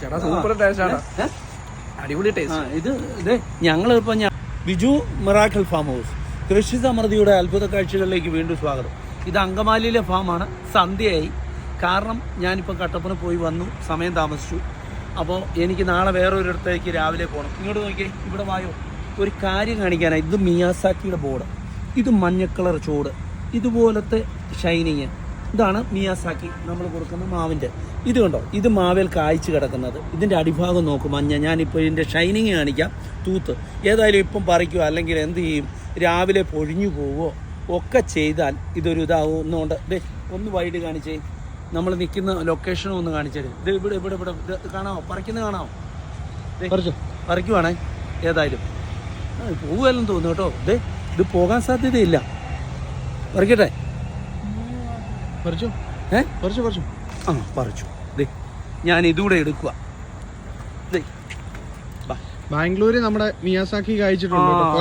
ചേട്ടാ super taste ആണ്? അടിപൊളി ടേസ്റ്റ് ഇത് ഇതേ ഞങ്ങളിപ്പോൾ ഞാൻ ബിജു മിറാക്കിൾ ഫാം ഹൗസ്. കൃഷി സമൃദ്ധിയുടെ അത്ഭുത കാഴ്ചകളിലേക്ക് വീണ്ടും സ്വാഗതം. ഇത് അങ്കമാലിയിലെ ഫാമാണ് സന്ധ്യയായി. കാരണം ഞാനിപ്പോൾ കട്ടപ്പന പോയി വന്നു. സമയം താമസിച്ചു. അപ്പോൾ എനിക്ക് നാളെ വേറൊരിടത്തേക്ക് രാവിലെ പോകണം ഇങ്ങോട്ട് നോക്കിയേ ഇവിടെ വായോ. ഒരു കാര്യം കാണിക്കാനായി. ഇത് മിയാസാക്കിയുടെ ബോർഡ് ഇത് മഞ്ഞ കളർ ചോട്. ഇതുപോലത്തെ ഷൈനിങ് ഇതാണ് മിയാസാക്കി നമ്മൾ കൊടുക്കുന്ന മാവിന്റെ ഇത് കണ്ടോ? ഇത് മാവേൽ കായ്ച്ചു കിടക്കുന്നത്. ഇതിന്റെ അടിഭാഗം നോക്കും മഞ്ഞ. ഞാനിപ്പോൾ ഇതിന്റെ ഷൈനിങ് കാണിക്കാം. തൂത്ത്. ഏതായാലും ഇപ്പം പറിക്കുക അല്ലെങ്കിൽ എന്ത് ചെയ്യും? രാവിലെ പൊഴിഞ്ഞു പോവോ? ഒക്കെ ചെയ്താൽ ഇതൊരു ഇതാവുന്നതുകൊണ്ട് ഡേ ഒന്ന് വൈഡ് കാണിച്ചേ. നമ്മൾ നിൽക്കുന്ന ലൊക്കേഷനും ഒന്ന് കാണിച്ചേ ഇത് ഇവിടെ ഇവിടെ ഇവിടെ. ഇത് കാണാമോ പറിക്കുന്നത് കാണാമോ ദേ, പറിക്കുവാണേ. ഏതായാലും. പോവുകയെല്ലാം തോന്നുന്നു കേട്ടോ. ദേ ഇത് പോകാൻ സാധ്യതയില്ല. പറിക്കട്ടെ? പറിച്ചു? ഏ? പറിച്ചു പറിച്ചു. ആ പറിച്ചു. ദേ ഞാൻ ഇതുകൂടെ എടുക്കുക. ബാംഗ്ലൂര് നമ്മുടെ മിയാസാക്കി. ആ.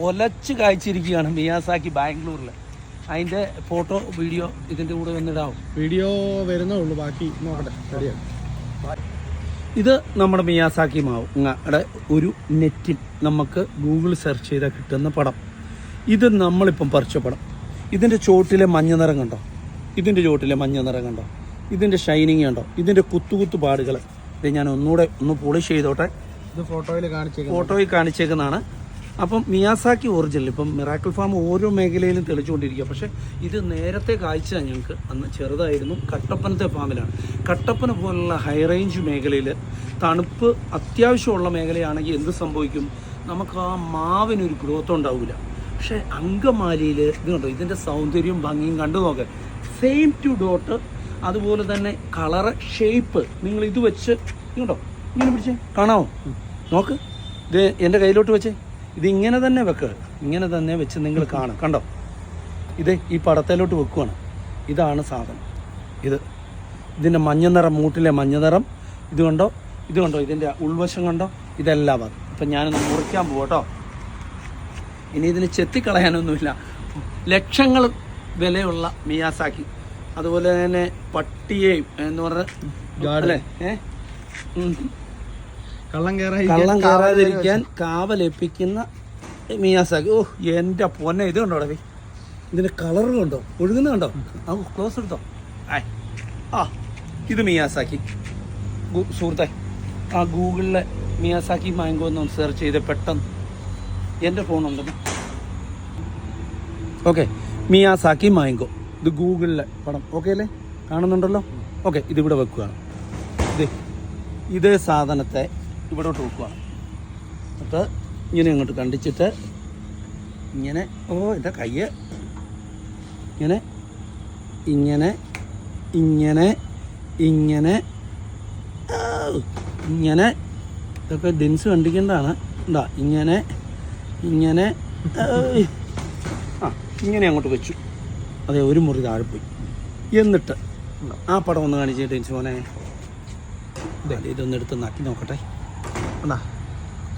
കൊലച്ച കായ്ച്ചിരിക്കുകയാണ് മിയാസാക്കി ബാംഗ്ലൂരിൽ അതിന്റെ ഫോട്ടോ വീഡിയോ ഇതിന്റെ കൂടെ വന്നിടാവും വീഡിയോ വരുന്നേ ഉള്ളൂ ബാക്കി നോക്കട്ടെ. റെഡിയാണ് ഇത് നമ്മുടെ മിയാസാക്കി മാവ്. ങ്ങടെ ഒരു നെറ്റിൽ നമുക്ക് ഗൂഗിൾ സെർച്ച് ചെയ്താൽ കിട്ടുന്ന പടം. ഇത് നമ്മളിപ്പം പറിച്ച പടം. ഇതിന്റെ ചോട്ടിലെ മഞ്ഞ നിറം കണ്ടോ? ഇതിന്റെ ചുവട്ടിലെ മഞ്ഞ നിറം കണ്ടോ? ഇതിന്റെ ഷൈനിങ് കണ്ടോ? ഇതിന്റെ കുത്തുകുത്തു കുത്തു പാടുകൾ ഇത് ഞാൻ ഒന്നുകൂടെ ഒന്ന് പോളിഷ് ചെയ്തോട്ടെ. ഇത് ഫോട്ടോയിൽ കാണിച്ചേക്കുന്നത്. ഫോട്ടോയിൽ കാണിച്ചേക്കുന്നതാണ്. അപ്പം മിയാസാക്കി ഒറിജിനൽ ഇപ്പം മിറാക്കിൾ ഫാം ഓരോ മേഖലയിലും തെളിച്ചുകൊണ്ടിരിക്കുക. പക്ഷേ ഇത് നേരത്തെ കാഴ്ച ഞങ്ങൾക്ക് അന്ന് ചെറുതായിരുന്നു. കട്ടപ്പനത്തെ ഫാമിലാണ് കട്ടപ്പന പോലുള്ള ഹൈ റേഞ്ച് മേഖലയിൽ തണുപ്പ് അത്യാവശ്യമുള്ള മേഖലയാണെങ്കിൽ എന്ത് സംഭവിക്കും? നമുക്ക് ആ മാവിനൊരു ഗ്രോത്ത് ഉണ്ടാവില്ല പക്ഷേ അങ്കമാലിയിൽ ഇത് കണ്ടോ? ഇതിന്റെ സൗന്ദര്യവും ഭംഗിയും കണ്ടു നോക്ക്. സെയിം ടു ഡോട്ട് അതുപോലെ തന്നെ കളറ് ഷേപ്പ് നിങ്ങൾ ഇത് വെച്ച് ഇങ്ങോട്ടോ ഇങ്ങനെ പിടിച്ചേ കാണാമോ നോക്ക്. ഇത് എന്റെ കയ്യിലോട്ട് വെച്ചേ. ഇത് ഇങ്ങനെ തന്നെ വെക്കുക ഇങ്ങനെ തന്നെ വെച്ച് നിങ്ങൾ കാണും. കണ്ടോ? ഇത് ഈ പടത്തേലോട്ട് വെക്കുവാണ്. ഇതാണ് സാധനം. ഇത്. ഇതിന്റെ മഞ്ഞ നിറം മൂട്ടിലെ മഞ്ഞ നിറം. ഇത് കണ്ടോ? ഇത് കണ്ടോ? ഇതിന്റെ ഉൾവശം കണ്ടോ? ഇതെല്ലാം അത്. അപ്പം ഞാനൊന്ന് മുറിക്കാൻ പോകട്ടോ ഇനി ഇതിന് ചെത്തിക്കളയാനൊന്നുമില്ല. ലക്ഷങ്ങൾ വിലയുള്ള മിയാസാക്കി. അതുപോലെ തന്നെ പട്ടിയെയും എന്ന് പറഞ്ഞ. കള്ളം കള്ളം കയറാതിരിക്കാൻ കാവലേപ്പിക്കുന്ന മിയാസാക്കി. ഓ എന്റെ പൊന്നെ ഇത് കണ്ടോ അവിടെ ഇതിന്റെ കളർ കണ്ടോ? ഒഴുകുന്ന കണ്ടോ? ആ ക്ലോസ് എടുത്തോ. ആയ്. ആ ഇത് മിയാസാക്കി. സുഹൃത്തെ ആ ഗൂഗിളിലെ മിയാസാക്കി മാംഗോ എന്ന് സെർച്ച് ചെയ്ത് പെട്ടെന്ന്. എന്റെ ഫോണുണ്ടെന്ന് ഓക്കെ മിയാസാക്കി മാംഗോ. ഇത് ഗൂഗിളിലെ പടം. ഓക്കെ അല്ലേ? കാണുന്നുണ്ടല്ലോ? ഓക്കെ ഇതിവിടെ വെക്കുകയാണ്. ഇത് ഇതേ സാധനത്തെ ഇവിടോട്ട് വെക്കുകയാണ്. എന്നിട്ട് ഇങ്ങനെ അങ്ങോട്ട് കണ്ടിച്ചിട്ട് ഇങ്ങനെ ഓ എന്റെ കയ്യ്. ഇങ്ങനെ ഇങ്ങനെ ഇങ്ങനെ ഇങ്ങനെ ഇങ്ങനെ. ഇതൊക്കെ ഡിൻസ് കണ്ടിക്കേണ്ടതാണ് എന്താ ഇങ്ങനെ ഇങ്ങനെ ആ ഇങ്ങനെ അങ്ങോട്ട് വെച്ചു. അതെ ഒരു മുറി താഴെ പോയി. എന്നിട്ട് ആ പടം ഒന്ന് കാണിച്ചിട്ട് എനിക്ക് മോനെ. ദേ, ഇതൊന്ന് എടുത്ത് നക്കി നോക്കട്ടെ. ഉണ്ടാ?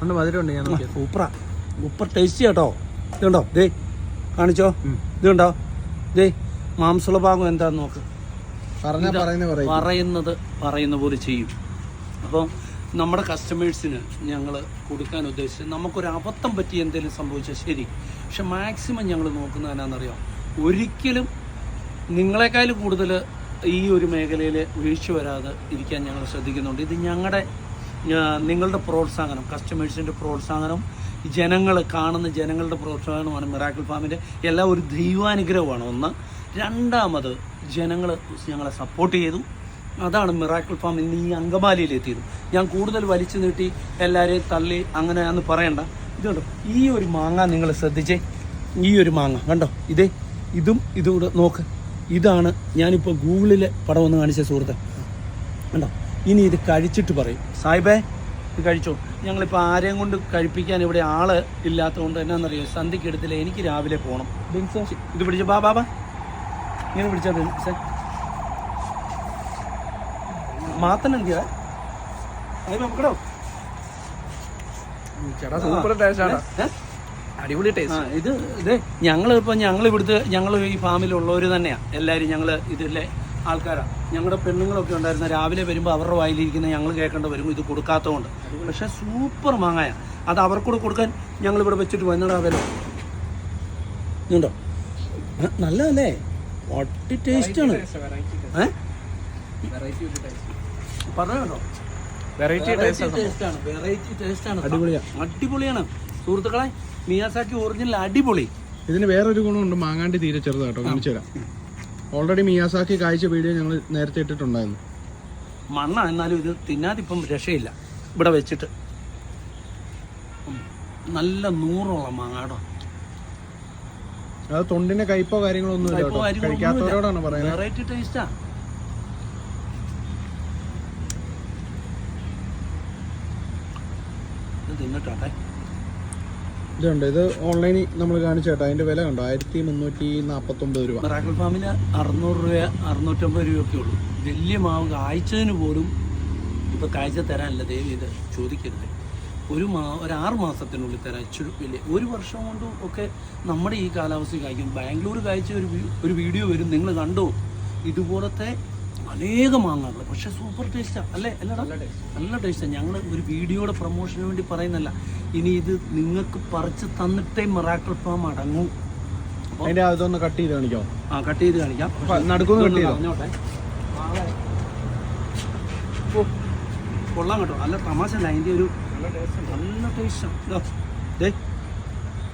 ഉണ്ട് മധുരമുണ്ട് ഞാൻ സൂപ്പറ. സൂപ്പർ ടേസ്റ്റി കേട്ടോ ഇതുണ്ടോ? ദേ കാണിച്ചോ. ഇതുണ്ടോ? ദേ മാംസുള്ള ഭാഗം എന്താന്ന് നോക്ക്. പറയുന്നത് പറയുന്ന പോലെ ചെയ്യും. അപ്പം നമ്മുടെ കസ്റ്റമേഴ്സിന് ഞങ്ങൾ കൊടുക്കാൻ ഉദ്ദേശിച്ചത് നമുക്കൊരു അബദ്ധം പറ്റി എന്തെങ്കിലും സംഭവിച്ചാൽ ശരി. പക്ഷെ മാക്സിമം ഞങ്ങൾ നോക്കുന്നത് എന്നാണെന്നറിയാം ഒരിക്കലും നിങ്ങളെക്കാൾ കൂടുതൽ ഈ ഒരു മേഖലയിൽ വീഴ്ച വരാതെ ഇരിക്കാൻ ഞങ്ങൾ ശ്രദ്ധിക്കുന്നുണ്ട്. ഇത് ഞങ്ങളുടെ നിങ്ങളുടെ പ്രോത്സാഹനം കസ്റ്റമേഴ്സിന്റെ പ്രോത്സാഹനം ജനങ്ങൾ കാണുന്ന ജനങ്ങളുടെ പ്രോത്സാഹനമാണ് മിറാക്കിൾ ഫാമിന്റെ എല്ലാം ഒരു ദൈവാനുഗ്രഹമാണ്. ഒന്ന്. രണ്ടാമത് ജനങ്ങൾ ഞങ്ങളെ സപ്പോർട്ട് ചെയ്തു. അതാണ് മിറാക്കിൾ ഫാം ഇന്ന് ഈ അങ്കമാലിയിലെത്തിയത് ഞാൻ കൂടുതൽ വലിച്ചു നീട്ടി എല്ലാവരെയും തള്ളി അങ്ങനെ എന്ന് പറയണ്ട. ഇത് കണ്ടോ ഈ ഒരു മാങ്ങ നിങ്ങൾ ശ്രദ്ധിച്ചേ? ഈ ഒരു മാങ്ങ കണ്ടോ? ഇതേ. ഇതും ഇതുകൂടെ നോക്ക്. ഇതാണ് ഞാനിപ്പോൾ ഗൂഗിളിൽ പടം ഒന്ന് കാണിച്ച സുഹൃത്ത്. കണ്ടോ? ഇനി ഇത് കഴിച്ചിട്ട് പറയും. സാഹിബേ ഇത് കഴിച്ചോ? ഞങ്ങളിപ്പോൾ ആരെയും കൊണ്ട് കഴിപ്പിക്കാൻ ഇവിടെ ആൾ ഇല്ലാത്തതുകൊണ്ട് എന്നാണെന്നറിയോ സന്ധ്യക്ക് എടുത്തില്ല? എനിക്ക് രാവിലെ പോകണം ബിൻസ്. ഇത് പിടിച്ചു? ബാ ബാബാ ഇങ്ങനെ പിടിച്ചാൽ ബിൻസേ മാത്രം എന്തിയാ? അത് നോക്കടോ. ചേട്ടാ സൂപ്പർ ടേസ്റ്റ് ആണ്? ഏ? അടിപൊളി ടേസ്റ്റ് ഇത് ഇത് ഞങ്ങൾ ഇപ്പം ഞങ്ങൾ ഇവിടുത്തെ ഞങ്ങൾ ഈ ഫാമിലുള്ളവർ തന്നെയാണ് എല്ലാവരും ഞങ്ങൾ ഇതിലെ ആൾക്കാരാണ് ഞങ്ങളുടെ പെണ്ണുങ്ങളൊക്കെ ഉണ്ടായിരുന്ന രാവിലെ വരുമ്പോൾ അവരുടെ വായിലിരിക്കുന്ന ഞങ്ങൾ കേൾക്കേണ്ട വരുമ്പോൾ ഇത് കൊടുക്കാത്തതുകൊണ്ട്. പക്ഷേ സൂപ്പർ മാങ്ങായ. അത് അവർക്കൂടെ കൊടുക്കാൻ ഞങ്ങൾ ഇവിടെ വെച്ചിട്ട് വന്നടാ വില? ഏ, നല്ലതല്ലേ? ഒട്ടി ടേസ്റ്റാണ് ഏ? പറഞ്ഞോ വെറൈറ്റി ടേസ്റ്റ് ടേസ്റ്റാണ് വെറൈറ്റി ടേസ്റ്റാണ് അടിപൊളിയാണ് അടിപൊളിയാണ്. സുഹൃത്തുക്കളെ മിയാസാക്കി ഒറിജിനൽ അടിപൊളി. ഇതിന് വേറൊരു ഗുണമുണ്ട്. മാങ്ങാണ്ടി തീരെ ചെറുതാട്ടോ. കാണിച്ചു തരാം. ഓൾറെഡി മിയാസാക്കി കാഴ്ച വീഡിയോ ഞങ്ങൾ നേരത്തെ ഇട്ടിട്ടുണ്ടായിരുന്നു. മണ്ണ എന്നാലും ഇത് തിന്നാതിപ്പം രക്ഷയില്ല. ഇവിടെ വെച്ചിട്ട്. നല്ല നൂറോളം മാങ്ങാടോ. അത് തൊണ്ടിന്റെ കയ്പോ കാര്യങ്ങളോ ഒന്നും കഴിക്കാത്തവരോടാണ് പറയുന്നത്. വെറൈറ്റി ടേസ്റ്റാ തിന്നിട്ടോട്ടെ ഇതുണ്ട്. ഇത് ഓൺലൈനിൽ നമ്മൾ കാണിച്ചു കേട്ടോ വില കണ്ടോ? ആയിരത്തി മുന്നൂറ്റി നാപ്പത്തൊമ്പത് രൂപ. റാക്കൽ ഫാമിന് അറുന്നൂറ് രൂപ അറുന്നൂറ്റമ്പത് രൂപയൊക്കെ ഉള്ളൂ. വലിയ മാവ് കായ്ച്ചതിന് പോലും ഇപ്പൊ കാഴ്ച തരാനല്ല ദയവ് ഇത് ചോദിക്കരുത്. ഒരു മാ ഒരു ആറ് മാസത്തിനുള്ളിൽ തരാൻ ഇച്ചിരി വലിയ. ഒരു വർഷം കൊണ്ടും ഒക്കെ നമ്മുടെ ഈ കാലാവസ്ഥ കായ്ക്കും. ബാംഗ്ലൂർ കാഴ്ച ഒരു ഒരു വീഡിയോ വരും. നിങ്ങൾ കണ്ടോ? ഇതുപോലത്തെ അനേകം മാങ്ങകൾ പക്ഷെ സൂപ്പർ ടേസ്റ്റാണ് അല്ലേ? അല്ലടാ? നല്ല ടേസ്റ്റാണ് ഞങ്ങൾ ഒരു വീഡിയോയുടെ പ്രൊമോഷന് വേണ്ടി പറയുന്നല്ല ഇനി ഇത് നിങ്ങൾക്ക് പറിച്ച് തന്നിട്ടേ മിറാക്കിൾ ഫാം അടങ്ങും. അതിന്റെ അതൊന്ന് കട്ട് ചെയ്ത് കാണിക്കാം? ആ കട്ട് ചെയ്ത് കാണിക്കാം. നടക്കുന്നു കട്ട് കൊള്ളാം കേട്ടോ. നല്ല തമാശ അല്ല. അതിന്റെ ഒരു നല്ല ടേസ്റ്റാണ്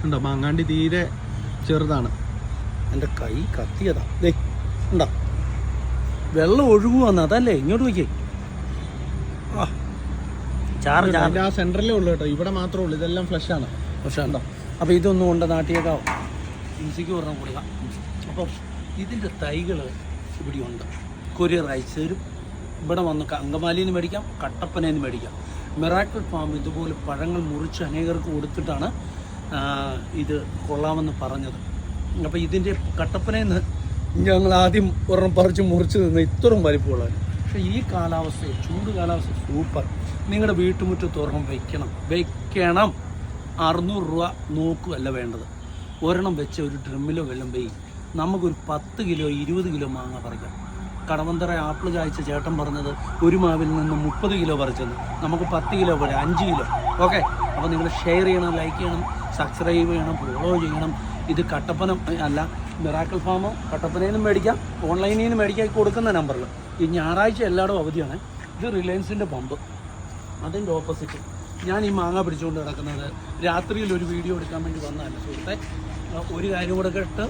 ഉണ്ടോ. മാങ്ങാണ്ടി തീരെ ചെറുതാണ്. എന്റെ കൈ കത്തിയതാ. ദേ ഉണ്ടോ? വെള്ളം ഒഴുകുവന്ന് അതല്ലേ ഇങ്ങോട്ട് വയ്ക്കേ ആ. ചാറ് ആ സെന്ററിലേ ഉള്ളൂ കേട്ടോ. ഇവിടെ മാത്രമേ ഉള്ളൂ. ഇതെല്ലാം ഫ്ലഷ് ആണ്. ഫ്ലഷ് ഉണ്ടോ അപ്പോൾ ഇതൊന്നും കൊണ്ട് നാട്ടിയേക്കാവും മ്യൂസിക്ക് ഒരെണ്ണം കൊടുക്കാം. അപ്പോൾ ഇതിന്റെ തൈകൾ ഇവിടെ ഉണ്ട് കൊറിയർ അയച്ചു തരും ഇവിടെ വന്ന് അങ്കമാലിയിൽ നിന്ന് മേടിക്കാം കട്ടപ്പനയിൽ നിന്ന് മേടിക്കാം. മിറാക്കിൾ ഫാം ഇതുപോലെ പഴങ്ങൾ മുറിച്ച് അനേകർക്ക് കൊടുത്തിട്ടാണ് ഇത് കൊള്ളാമെന്ന് പറഞ്ഞത്. അപ്പോൾ ഇതിന്റെ കട്ടപ്പനയിൽ നിന്ന് ഞങ്ങൾ ആദ്യം ഒരെണ്ണം പറിച്ച് മുറിച്ച് നിന്ന് ഇത്രയും വലിപ്പമുള്ളത് പക്ഷേ ഈ കാലാവസ്ഥയിൽ ചൂട് കാലാവസ്ഥ സൂപ്പർ നിങ്ങളുടെ വീട്ടുമുറ്റത്ത് ഒരെണ്ണം വയ്ക്കണം വയ്ക്കണം അറുന്നൂറ് രൂപ നോക്കുകയല്ല വേണ്ടത്. ഒരെണ്ണം വെച്ച ഒരു ഡ്രമ്മിലോ വെള്ളം വെയ്യും നമുക്കൊരു പത്ത് കിലോ ഇരുപത് കിലോ മാങ്ങ പറിക്കാം. കടവന്തറ ആപ്പിൾ കായ്ച്ച ചേട്ടൻ പറഞ്ഞത് ഒരു മാവിൽ നിന്ന് മുപ്പത് കിലോ പറിച്ചെന്ന്. നമുക്ക് പത്ത് കിലോ പോലെ അഞ്ച് കിലോ. ഓക്കെ? അപ്പോൾ നിങ്ങൾ ഷെയർ ചെയ്യണം ലൈക്ക് ചെയ്യണം സബ്സ്ക്രൈബ് ചെയ്യണം ഫോളോ ചെയ്യണം. ഇത് കട്ടപ്പന അല്ല മിറാക്കിൾ ഫാമോ കട്ടപ്പനയിൽ നിന്നും മേടിക്കാം ഓൺലൈനിൽ നിന്ന് മേടിക്കാൻ കൊടുക്കുന്ന നമ്പറിൽ ഈ ഞായറാഴ്ച എല്ലായിടും അവധിയാണ്. ഇത് റിലയൻസിന്റെ പമ്പ്. അതിന്റെ ഓപ്പോസിറ്റ് ഞാൻ ഈ മാങ്ങ പിടിച്ചുകൊണ്ട് കിടക്കുന്നത് രാത്രിയിൽ ഒരു വീഡിയോ എടുക്കാൻ വേണ്ടി വന്നതല്ല സുഹൃത്തെ. ഒരു കാര്യം കൂടെ കേട്ട്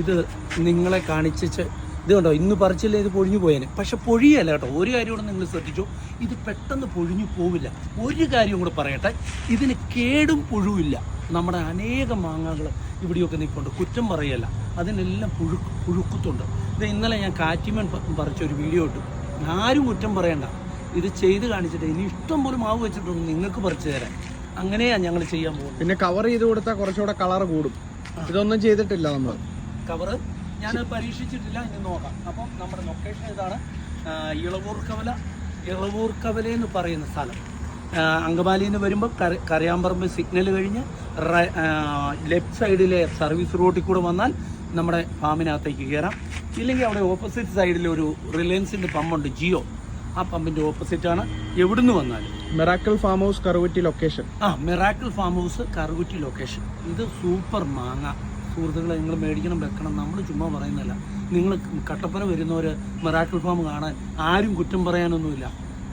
ഇത് നിങ്ങളെ കാണിച്ചിച്ച് ഇത് കണ്ടോ? ഇന്ന് പറിച്ചില്ല ഇത് പൊഴിഞ്ഞു പോയേനെ. പക്ഷെ പൊഴിയല്ല കേട്ടോ. ഒരു കാര്യം കൂടെ നിങ്ങൾ ശ്രദ്ധിച്ചു. ഇത് പെട്ടെന്ന് പൊഴിഞ്ഞു പോവില്ല. ഒരു കാര്യം കൂടെ പറയട്ടെ. ഇതിന് കേടും പുഴുവില്ല. നമ്മുടെ അനേകം മാങ്ങകൾ ഇവിടെയൊക്കെ നിൽപ്പുണ്ട്. കുറ്റം പറയല്ല. അതിനെല്ലാം പുഴു പുഴുക്കുത്തുണ്ട് ഇത് ഇന്നലെ ഞാൻ കാറ്റിമൻ പറിച്ചൊരു പറിച്ച ഒരു വീഡിയോ ഇട്ടു. ആരും കുറ്റം പറയണ്ട. ഇത് ചെയ്ത് കാണിച്ചിട്ട് ഇനി ഇഷ്ടം പോലും മാവ് വെച്ചിട്ടുണ്ട് നിങ്ങൾക്ക് പറിച്ചു തരാൻ. അങ്ങനെയാണ് ഞങ്ങൾ ചെയ്യാൻ പോകുന്നത്. പിന്നെ കവർ ചെയ്ത് കൊടുത്താൽ കുറച്ചുകൂടെ കളർ കൂടും. ഇതൊന്നും ചെയ്തിട്ടില്ല നമ്മൾ കവർ ഞാൻ പരീക്ഷിച്ചിട്ടില്ല. ഇനി നോക്കാം. അപ്പം നമ്മുടെ ലൊക്കേഷൻ ഇതാണ് ഇളവൂർ കവല ഇളവൂർ കവല എന്ന് പറയുന്ന സ്ഥലം. അങ്കമാലിയിൽ നിന്ന് വരുമ്പോൾ കര കരയാമ്പറമ്പ് സിഗ്നൽ കഴിഞ്ഞ് ലെഫ്റ്റ് സൈഡിലെ സർവീസ് റോഡിൽ കൂടെ വന്നാൽ നമ്മുടെ ഫാമിനകത്തേക്ക് കയറാം ഇല്ലെങ്കിൽ അവിടെ ഓപ്പോസിറ്റ് സൈഡിൽ ഒരു റിലയൻസിന്റെ പമ്പുണ്ട് ജിയോ. ആ പമ്പിന്റെ ഓപ്പോസിറ്റാണ് എവിടുന്ന് വന്നാലും. Miracle farm house Karukutty location ആ miracle farm house Karukutty location ഇത് സൂപ്പർ മാങ്ങ. സുഹൃത്തുക്കളെ നിങ്ങൾ മേടിക്കണം വെക്കണം. നമ്മൾ ചുമ്മാ പറയുന്നല്ല നിങ്ങൾ കട്ടപ്പന വരുന്നവർ മിറാക്കിൾ ഫാം കാണാൻ ആരും കുറ്റം പറയാനൊന്നുമില്ല.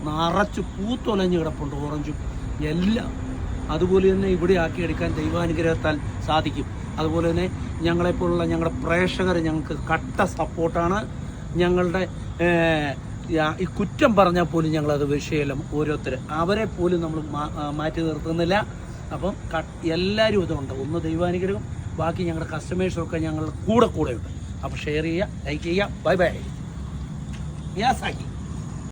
നിറച്ച് പൂത്തൊലഞ്ഞ് കിടപ്പുണ്ട് ഓറഞ്ചും എല്ലാം. അതുപോലെ തന്നെ ഇവിടെ ആക്കി എടുക്കാൻ ദൈവാനുഗ്രഹത്താൽ സാധിക്കും. അതുപോലെ തന്നെ ഞങ്ങളെപ്പോലുള്ള ഞങ്ങളുടെ പ്രേക്ഷകർ ഞങ്ങൾക്ക് കട്ട സപ്പോർട്ടാണ്. ഞങ്ങളുടെ ഈ കുറ്റം പറഞ്ഞാൽ പോലും ഞങ്ങളത് വിഷയമല്ല ഓരോരുത്തർ അവരെ പോലും നമ്മൾ മാറ്റി നിർത്തുന്നില്ല. അപ്പം എല്ലാവരും ഇതുണ്ട്. ഒന്ന് ദൈവാനുഗ്രഹം ബാക്കി ഞങ്ങളുടെ കസ്റ്റമേഴ്സൊക്കെ ഞങ്ങളുടെ കൂടെ കൂടെ ഉണ്ട് അപ്പോൾ ഷെയർ ചെയ്യുക ലൈക്ക് ചെയ്യുക. Bye bye യാസാക്കി